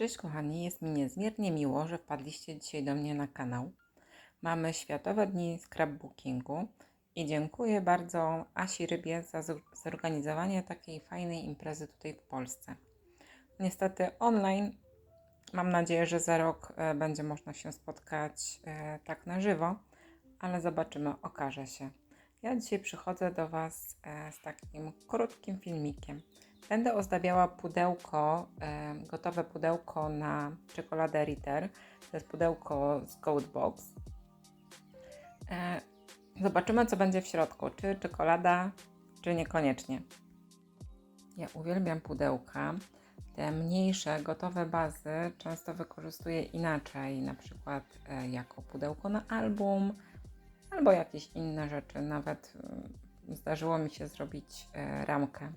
Cześć kochani, jest mi niezmiernie miło, że wpadliście dzisiaj do mnie na kanał. Mamy Światowe Dni Scrapbookingu i dziękuję bardzo Asi Rybie za zorganizowanie takiej fajnej imprezy tutaj w Polsce. Niestety online, mam nadzieję, że za rok e, będzie można się spotkać e, tak na żywo, ale zobaczymy, okaże się. Ja dzisiaj przychodzę do Was e, z takim krótkim filmikiem. Będę ozdabiała pudełko, gotowe pudełko na czekoladę Ritter. To jest pudełko z Gold Box. E, zobaczymy, co będzie w środku. Czy czekolada, czy niekoniecznie. Ja uwielbiam pudełka. Te mniejsze, gotowe bazy często wykorzystuję inaczej, na przykład e, jako pudełko na album albo jakieś inne rzeczy. Nawet e, zdarzyło mi się zrobić e, ramkę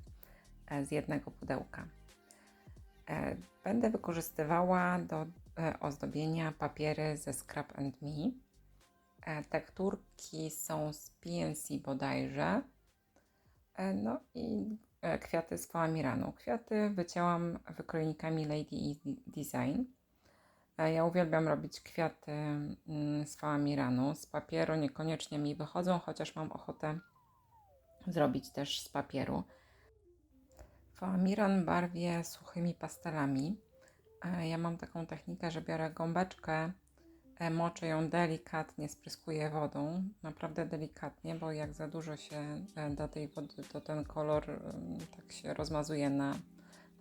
z jednego pudełka. E, Będę wykorzystywała do e, ozdobienia papiery ze Scrap and Me. E, Tekturki są z PNC bodajże. No i kwiaty z foamiranu. Kwiaty wycięłam wykroinikami Lady Design. Ja uwielbiam robić kwiaty mm, z foamiranu. Z papieru niekoniecznie mi wychodzą, chociaż mam ochotę zrobić też z papieru. Foamiran barwię suchymi pastelami. E, Ja mam taką technikę, że biorę gąbeczkę, e, moczę ją delikatnie, spryskuję wodą, naprawdę delikatnie, bo jak za dużo się e, da tej wody, to ten kolor tak się rozmazuje na,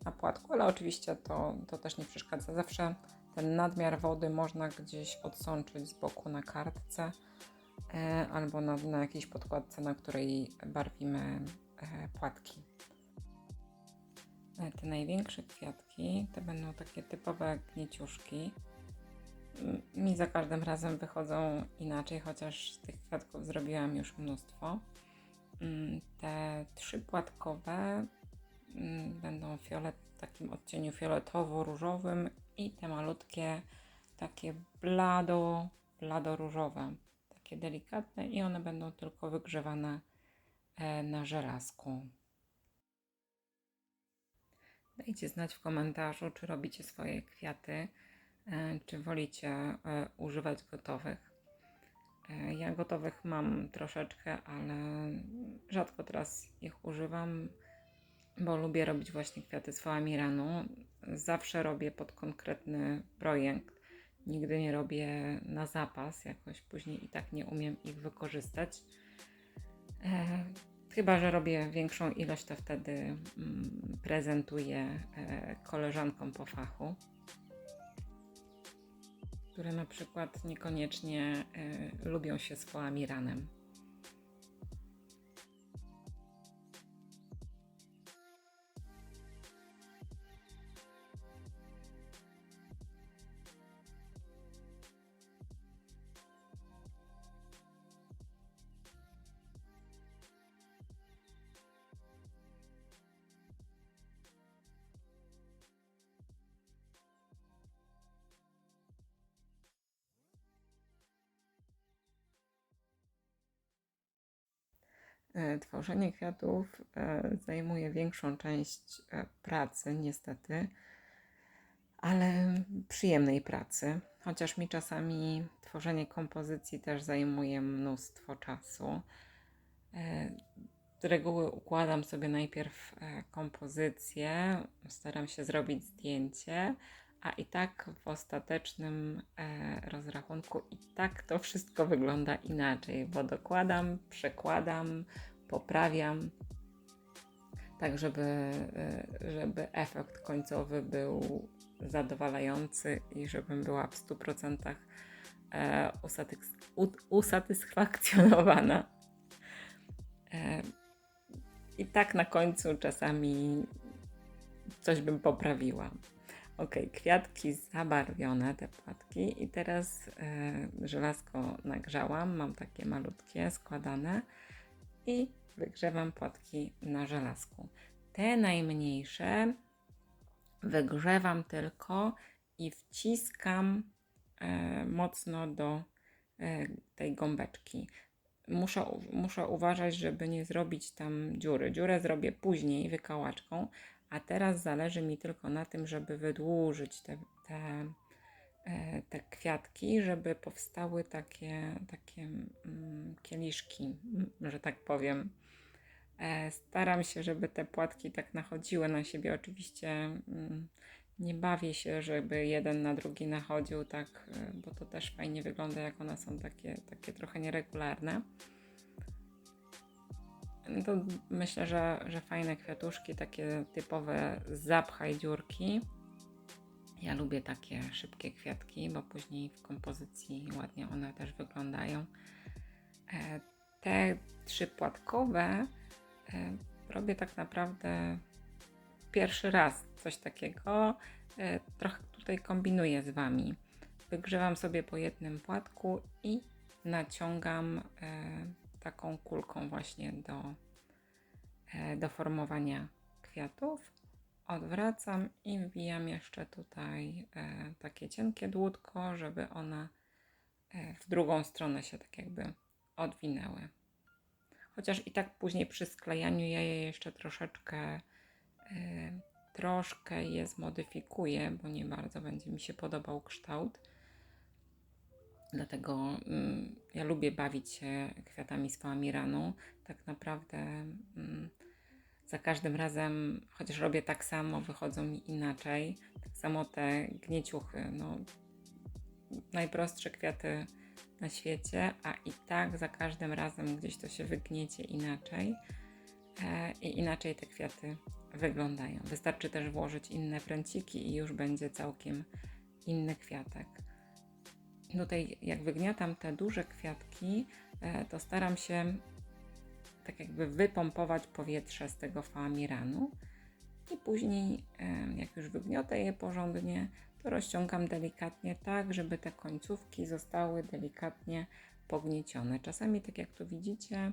na płatku, ale oczywiście to, to też nie przeszkadza. Zawsze ten nadmiar wody można gdzieś odsączyć z boku na kartce albo na, na jakiejś podkładce, na której barwimy płatki. Te największe kwiatki to będą takie typowe gnieciuszki. Mi za każdym razem wychodzą inaczej, chociaż tych kwiatków zrobiłam już mnóstwo. Mm, Te trzy płatkowe mm, będą fiolet, w takim odcieniu fioletowo-różowym i te malutkie takie blado, blado-różowe, takie delikatne i one będą tylko wygrzewane e, na żelazku. Dajcie znać w komentarzu, czy robicie swoje kwiaty, e, czy wolicie e, używać gotowych. E, Ja gotowych mam troszeczkę, ale rzadko teraz ich używam, bo lubię robić właśnie kwiaty z foamiranu. Zawsze robię pod konkretny projekt. Nigdy nie robię na zapas, jakoś później i tak nie umiem ich wykorzystać. Chyba, że robię większą ilość, to wtedy mm, prezentuję e, koleżankom po fachu, które na przykład niekoniecznie e, lubią się z foamiranem. Tworzenie kwiatów e, zajmuje większą część e, pracy, niestety, ale przyjemnej pracy. Chociaż mi czasami tworzenie kompozycji też zajmuje mnóstwo czasu. E, Z reguły układam sobie najpierw e, kompozycję, staram się zrobić zdjęcie, a i tak w ostatecznym e, rozrachunku i tak to wszystko wygląda inaczej, bo dokładam, przekładam, poprawiam, tak żeby, e, żeby efekt końcowy był zadowalający i żebym była w 100% e, usatysfakcjonowana. E, I tak na końcu czasami coś bym poprawiła. Ok, kwiatki zabarwione, te płatki. I teraz e, żelazko nagrzałam. Mam takie malutkie, składane. I wygrzewam płatki na żelazku. Te najmniejsze wygrzewam tylko i wciskam e, mocno do e, tej gąbeczki. Muszę, muszę uważać, żeby nie zrobić tam dziury. Dziurę zrobię później wykałaczką, A teraz zależy mi tylko na tym, żeby wydłużyć te, te, e, te kwiatki, żeby powstały takie, takie mm, kieliszki, że tak powiem. E, Staram się, żeby te płatki tak nachodziły na siebie. Oczywiście mm, nie bawię się, żeby jeden na drugi nachodził, tak, e, bo to też fajnie wygląda, jak one są takie, takie trochę nieregularne. No To myślę, że, że fajne kwiatuszki, takie typowe zapchaj dziurki. Ja lubię takie szybkie kwiatki, bo później w kompozycji ładnie one też wyglądają. E, Te trzy płatkowe robię tak naprawdę pierwszy raz coś takiego. E, Trochę tutaj kombinuję z Wami. Wygrzewam sobie po jednym płatku i naciągam e, taką kulką właśnie do, e, do formowania kwiatów. Odwracam i wbijam jeszcze tutaj e, takie cienkie dłutko, żeby one e, w drugą stronę się tak jakby odwinęły. Chociaż i tak później przy sklejaniu ja je jeszcze troszeczkę e, troszkę je zmodyfikuję, bo nie bardzo będzie mi się podobał kształt. Dlatego mm, ja lubię bawić się kwiatami z famiranu. Tak naprawdę mm, za każdym razem, chociaż robię tak samo, wychodzą mi inaczej. Tak samo te gnieciuchy, no najprostsze kwiaty na świecie, a i tak za każdym razem gdzieś to się wygniecie inaczej e, i inaczej te kwiaty wyglądają. Wystarczy też włożyć inne pręciki i już będzie całkiem inny kwiatek. Tutaj jak wygniatam te duże kwiatki, e, to staram się tak jakby wypompować powietrze z tego famiranu i później jak już wygniotę je porządnie, to rozciągam delikatnie tak, żeby te końcówki zostały delikatnie pogniecione. Czasami tak jak tu widzicie,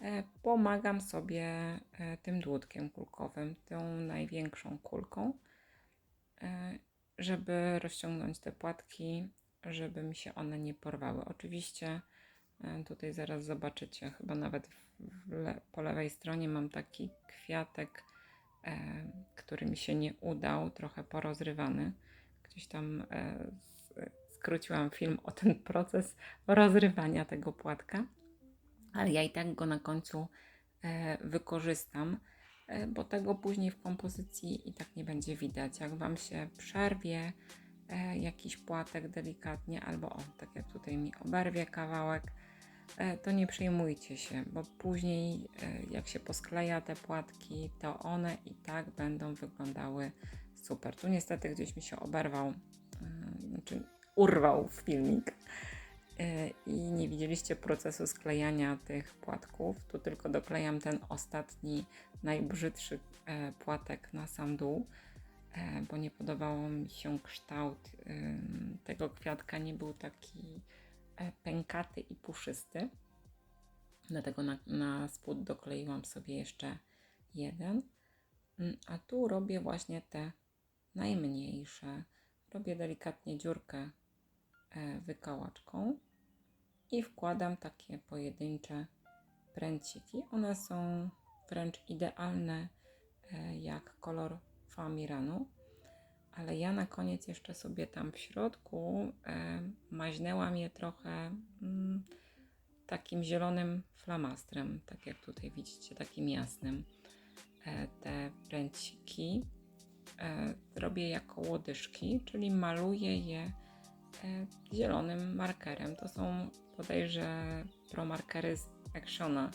e, pomagam sobie e, tym dłutkiem kulkowym, tą największą kulką, e, żeby rozciągnąć te płatki, żeby mi się one nie porwały. Oczywiście tutaj zaraz zobaczycie, chyba nawet le, po lewej stronie mam taki kwiatek, który mi się nie udał, trochę porozrywany. Gdzieś tam e, skróciłam film o ten proces rozrywania tego płatka, ale ja i tak go na końcu e, wykorzystam, e, bo tego później w kompozycji i tak nie będzie widać. Jak Wam się przerwie jakiś płatek delikatnie, albo o, tak jak tutaj mi oberwie kawałek, to nie przejmujcie się, bo później jak się poskleja te płatki, to one i tak będą wyglądały super. Tu niestety gdzieś mi się oberwał, e, znaczy urwał filmik e, i nie widzieliście procesu sklejania tych płatków. Tu tylko doklejam ten ostatni, najbrzydszy e, płatek na sam dół, e, bo nie podobał mi się kształt tego kwiatka, nie był taki pękaty i puszysty. Dlatego na, na spód dokleiłam sobie jeszcze jeden. Mm, A tu robię właśnie te najmniejsze. Robię delikatnie dziurkę e, wykałaczką i wkładam takie pojedyncze pręciki. One są wręcz idealne e, jak kolor famiranu, ale ja na koniec jeszcze sobie tam w środku e, maźnęłam je trochę mm, takim zielonym flamastrem, tak jak tutaj widzicie, takim jasnym. Te pręciki robię jako łodyżki, czyli maluję je e, zielonym markerem. To są bodajże promarkery z Actiona.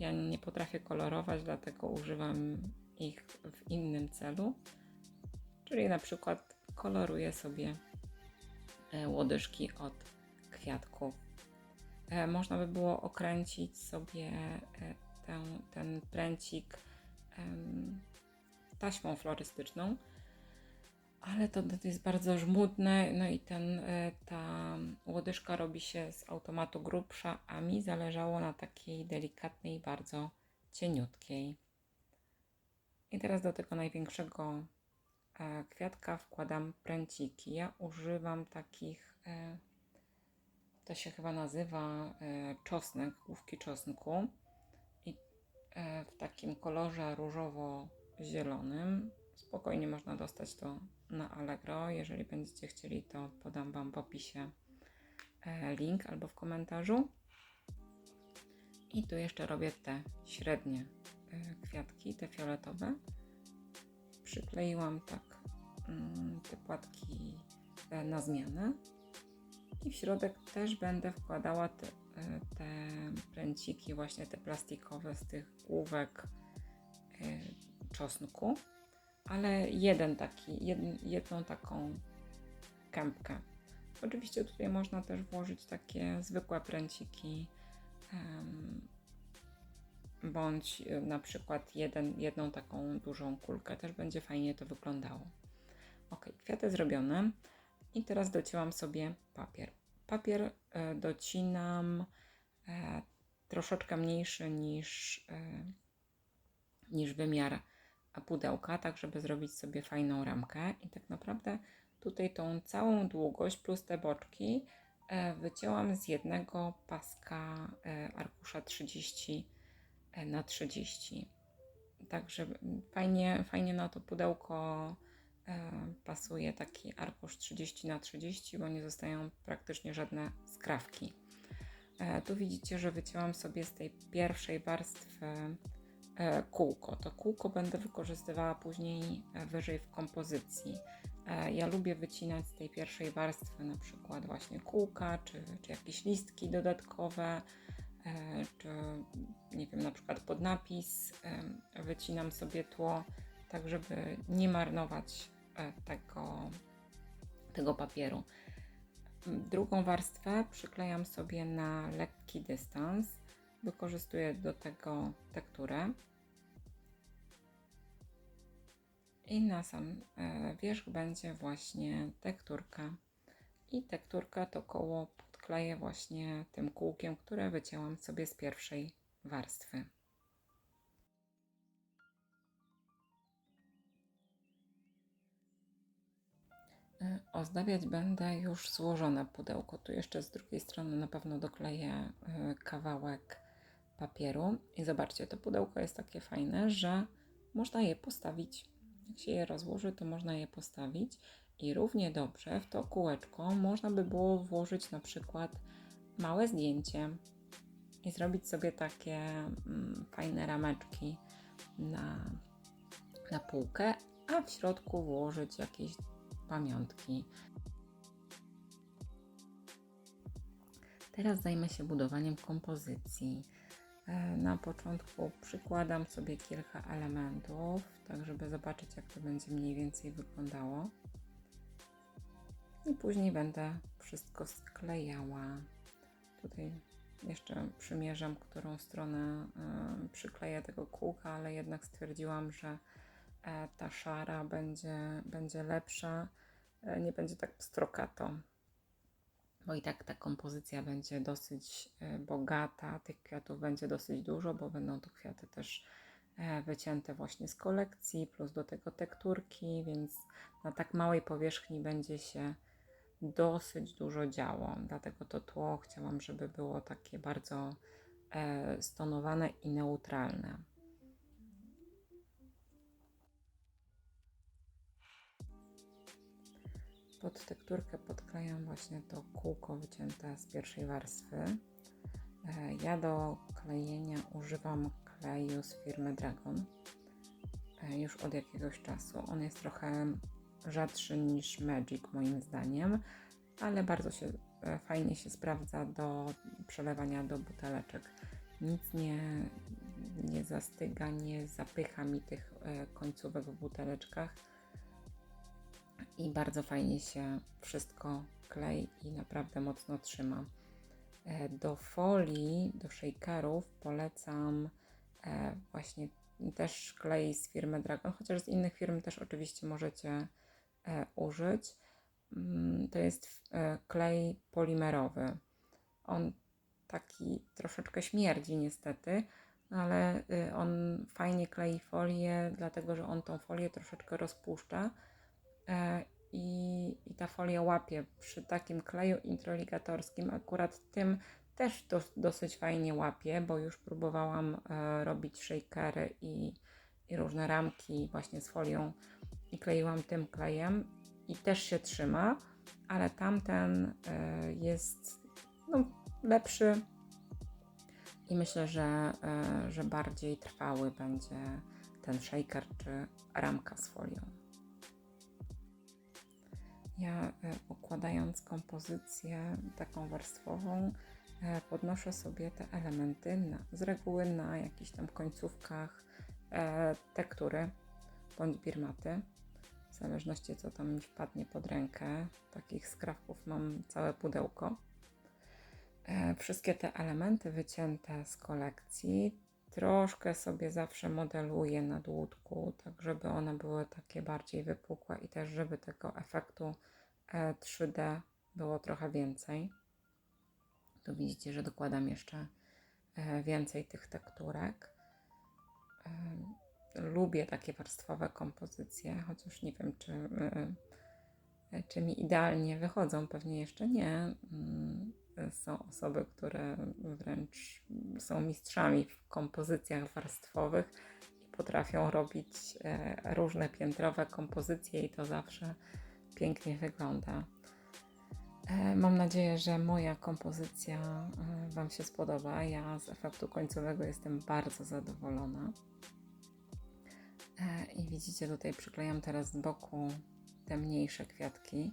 Ja nie potrafię kolorować, dlatego używam ich w innym celu. Czyli na przykład koloruję sobie e, łodyżki od kwiatków. E, Można by było okręcić sobie e, tę, ten pręcik taśmą florystyczną, ale to, to jest bardzo żmudne, no i ten, e, ta łodyżka robi się z automatu grubsza, a mi zależało na takiej delikatnej, bardzo cieniutkiej. I teraz do tego największego e, kwiatka wkładam pręciki. Ja używam takich, e, to się chyba nazywa czosnek, główki czosnku. I w takim kolorze zielonym. Spokojnie można dostać to na Allegro. Jeżeli będziecie chcieli, to podam Wam w opisie e, link albo w komentarzu. I tu jeszcze robię te średnie e, kwiatki, te fioletowe. Przykleiłam tak mm, te płatki e, na zmianę. I w środek też będę wkładała te, te pręciki, właśnie te plastikowe z tych główek czosnku, ale jeden taki, jed, jedną taką kępkę. Oczywiście tutaj można też włożyć takie zwykłe pręciki, em, bądź e, na przykład jeden, jedną taką dużą kulkę, też będzie fajnie to wyglądało. Ok, kwiaty zrobione i teraz docięłam sobie papier. Papier e, docinam e, troszeczkę mniejszy niż, e, niż wymiar pudełka, tak żeby zrobić sobie fajną ramkę. I tak naprawdę tutaj tą całą długość plus te boczki e, wycięłam z jednego paska e, arkusza 30 e, na 30. Także fajnie, fajnie na to pudełko pasuje taki arkusz 30 na 30, bo nie zostają praktycznie żadne skrawki. Tu widzicie, że wycięłam sobie z tej pierwszej warstwy kółko. To kółko będę wykorzystywała później e, wyżej w kompozycji. E, Ja lubię wycinać z tej pierwszej warstwy na przykład właśnie kółka, czy, czy jakieś listki dodatkowe, e, czy nie wiem, na przykład pod napis e, wycinam sobie tło, tak żeby nie marnować e, tego, tego papieru. Drugą warstwę przyklejam sobie na lekki dystans. Wykorzystuję do tego tekturę. I na sam e, wierzch będzie właśnie tekturka. I tekturkę to koło podkleję właśnie tym kółkiem, które wycięłam sobie z pierwszej warstwy. E, Ozdabiać będę już złożone pudełko. Tu jeszcze z drugiej strony na pewno dokleję e, kawałek papieru. I zobaczcie, to pudełko jest takie fajne, że można je postawić. Jak się je rozłoży, to można je postawić. I równie dobrze w to kółeczko można by było włożyć na przykład małe zdjęcie i zrobić sobie takie mm, fajne rameczki na, na półkę, a w środku włożyć jakieś pamiątki. Teraz zajmę się budowaniem kompozycji. E, Na początku przykładam sobie kilka elementów, tak żeby zobaczyć, jak to będzie mniej więcej wyglądało. I później będę wszystko sklejała. Tutaj jeszcze przymierzam, którą stronę e, przykleję tego kółka, ale jednak stwierdziłam, że e, ta szara będzie, będzie lepsza, nie będzie tak pstrokato. Bo i tak ta kompozycja będzie dosyć e, bogata, tych kwiatów będzie dosyć dużo, bo będą to kwiaty też e, wycięte właśnie z kolekcji, plus do tego tekturki, więc na tak małej powierzchni będzie się dosyć dużo działo. Dlatego to tło chciałam, żeby było takie bardzo e, stonowane i neutralne. Pod tekturkę podklejam właśnie to kółko wycięte z pierwszej warstwy. E, Ja do klejenia używam kleju z firmy Dragon e, już od jakiegoś czasu. On jest trochę rzadszy niż Magic moim zdaniem, ale bardzo się e, fajnie się sprawdza do przelewania do buteleczek. Nic nie, nie zastyga, nie zapycha mi tych końcówek w buteleczkach i bardzo fajnie się wszystko klei i naprawdę mocno trzyma. E, Do folii, do shakerów polecam e, właśnie też klej z firmy Dragon, chociaż z innych firm też oczywiście możecie e, użyć. Mm, To jest klej polimerowy. On taki troszeczkę śmierdzi niestety, ale y, on fajnie klei folię, dlatego że on tą folię troszeczkę rozpuszcza i, i ta folia łapie. Przy takim kleju introligatorskim akurat tym też dos, dosyć fajnie łapie, bo już próbowałam e, robić shakery i, i różne ramki właśnie z folią i kleiłam tym klejem i też się trzyma, ale tamten e, jest no, lepszy i myślę, że, e, że bardziej trwały będzie ten shaker czy ramka z folią. Ja e, układając kompozycję taką warstwową, e, podnoszę sobie te elementy na, z reguły na jakichś tam końcówkach e, tektury bądź birmaty. W zależności co tam mi wpadnie pod rękę. Takich skrawków mam całe pudełko. Wszystkie te elementy wycięte z kolekcji troszkę sobie zawsze modeluję na dłutku, tak żeby one były takie bardziej wypukłe i też żeby tego efektu 3D e, było trochę więcej. Tu widzicie, że dokładam jeszcze e, więcej tych tekturek. E, lubię takie warstwowe kompozycje, chociaż nie wiem, czy, czy mi idealnie wychodzą, pewnie jeszcze nie. Są osoby, które wręcz są mistrzami w kompozycjach warstwowych i potrafią robić e, różne piętrowe kompozycje, i to zawsze pięknie wygląda. E, mam nadzieję, że moja kompozycja e, Wam się spodoba. Ja z efektu końcowego jestem bardzo zadowolona. I widzicie, tutaj przyklejam teraz z boku te mniejsze kwiatki.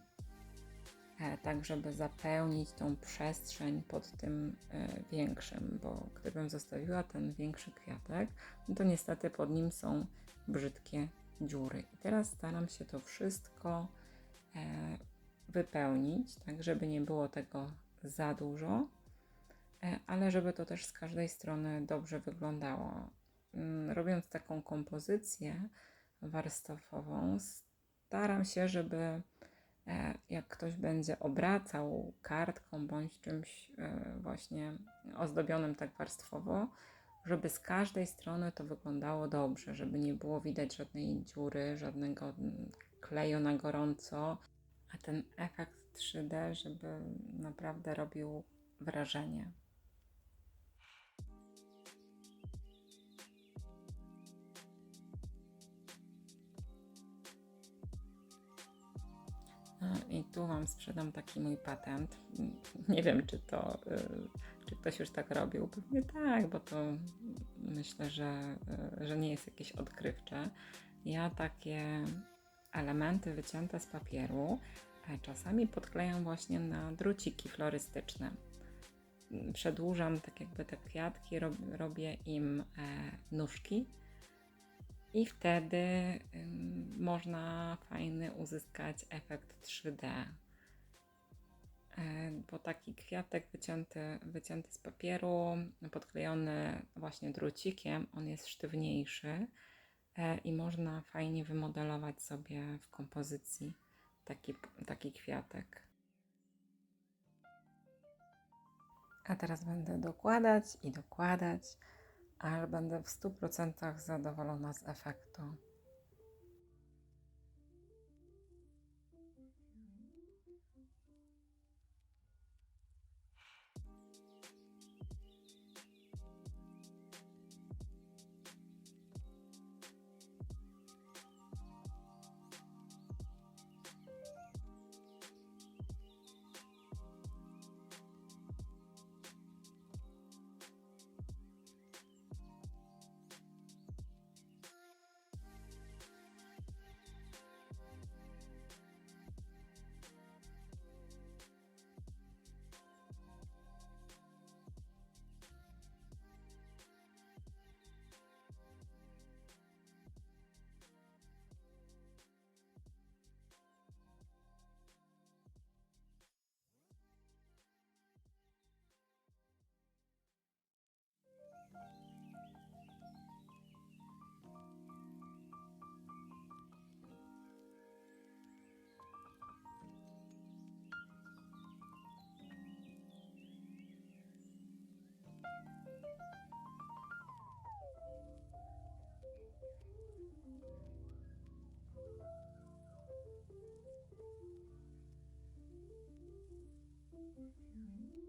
E, tak żeby zapełnić tą przestrzeń pod tym e, większym, bo gdybym zostawiła ten większy kwiatek, no to niestety pod nim są brzydkie dziury. I teraz staram się to wszystko e, wypełnić, tak żeby nie było tego za dużo, ale żeby to też z każdej strony dobrze wyglądało. Mm, robiąc taką kompozycję warstwową, staram się, żeby jak ktoś będzie obracał kartką bądź czymś e, właśnie ozdobionym tak warstwowo, żeby z każdej strony to wyglądało dobrze, żeby nie było widać żadnej dziury, żadnego kleju na gorąco, a ten efekt 3D, żeby naprawdę robił wrażenie. I tu Wam sprzedam taki mój patent. Nie wiem, czy to, y, czy ktoś już tak robił. Pewnie tak, bo to myślę, że, y, że nie jest jakieś odkrywcze. Ja takie elementy wycięte z papieru czasami podklejam właśnie na druciki florystyczne. Przedłużam tak jakby te kwiatki, robię im e, nóżki i wtedy można fajny uzyskać efekt 3D. E, bo taki kwiatek wycięty, wycięty z papieru, podklejony właśnie drucikiem, on jest sztywniejszy e, i można fajnie wymodelować sobie w kompozycji taki, taki kwiatek. A teraz będę dokładać i dokładać ale będę w 100% zadowolona z efektu. Mm-hmm.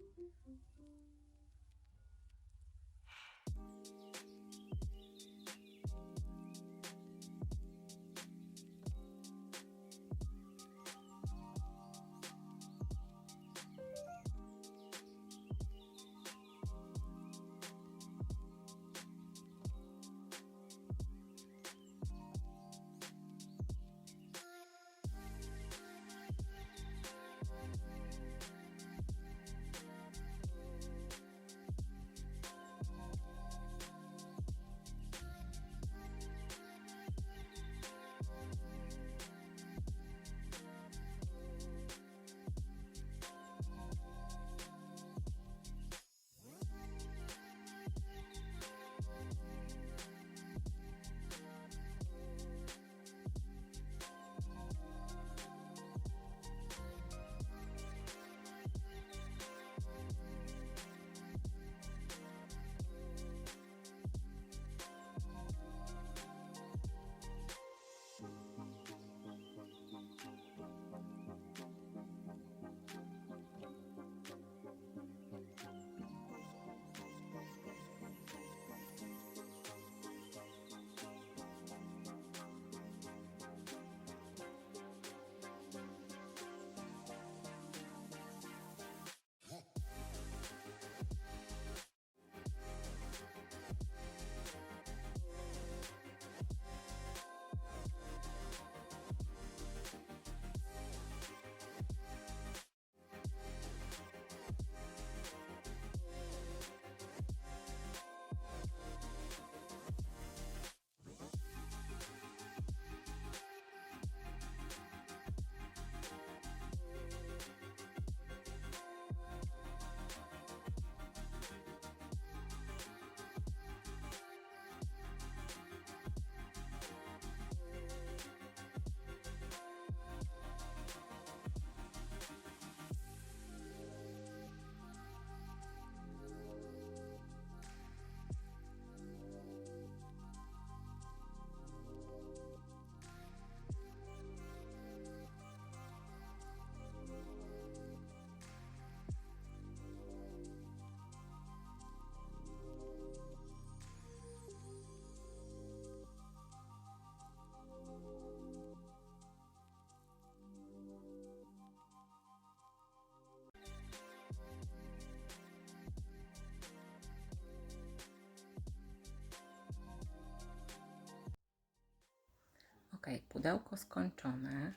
Pudełko skończone.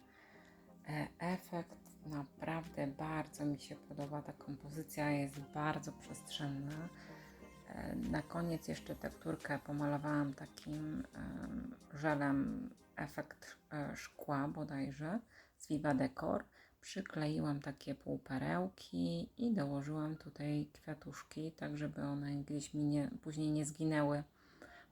E, Efekt naprawdę bardzo mi się podoba. Ta kompozycja jest bardzo przestrzenna. E, Na koniec jeszcze tekturkę pomalowałam takim em, żelem efekt e, szkła bodajże z Viva Decor. Przykleiłam takie półperełki i dołożyłam tutaj kwiatuszki, tak żeby one gdzieś mi nie, później nie zginęły.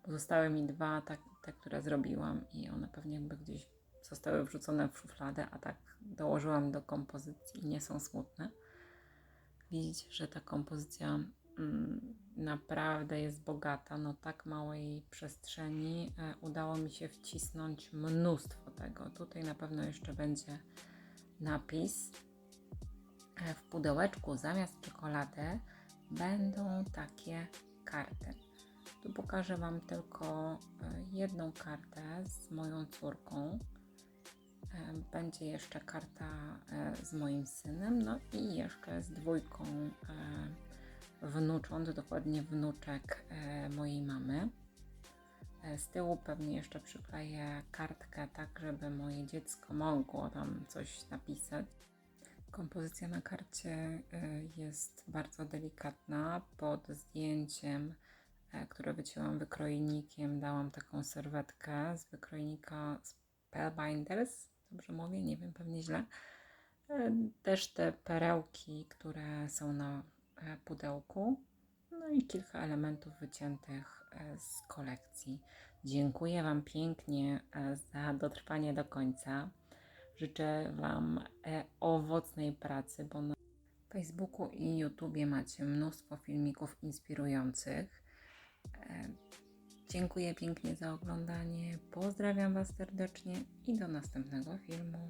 Bo zostały mi dwa, tak, które zrobiłam i one pewnie jakby gdzieś zostały wrzucone w szufladę, a tak dołożyłam do kompozycji i nie są smutne. Widzicie, że ta kompozycja mm, naprawdę jest bogata. No tak małej przestrzeni e, udało mi się wcisnąć mnóstwo tego. Tutaj na pewno jeszcze będzie napis. E, W pudełeczku zamiast czekolady będą takie karty. Tu pokażę Wam tylko e, jedną kartę z moją córką. E, Będzie jeszcze karta e, z moim synem, no i jeszcze z dwójką wnucząt, dokładnie wnuczek mojej mamy. Z tyłu pewnie jeszcze przykleję kartkę, tak żeby moje dziecko mogło tam coś napisać. Kompozycja na karcie jest bardzo delikatna. Pod zdjęciem, które wycięłam wykrojnikiem, dałam taką serwetkę z wykrojnika Spellbinders. Dobrze mówię? Nie wiem, pewnie źle. E, Też te perełki, które są na e, pudełku. No i kilka elementów wyciętych e, z kolekcji. Dziękuję Wam pięknie za dotrwanie do końca. Życzę Wam owocnej pracy, bo na Facebooku i YouTubie macie mnóstwo filmików inspirujących. E, Dziękuję pięknie za oglądanie. Pozdrawiam Was serdecznie i do następnego filmu.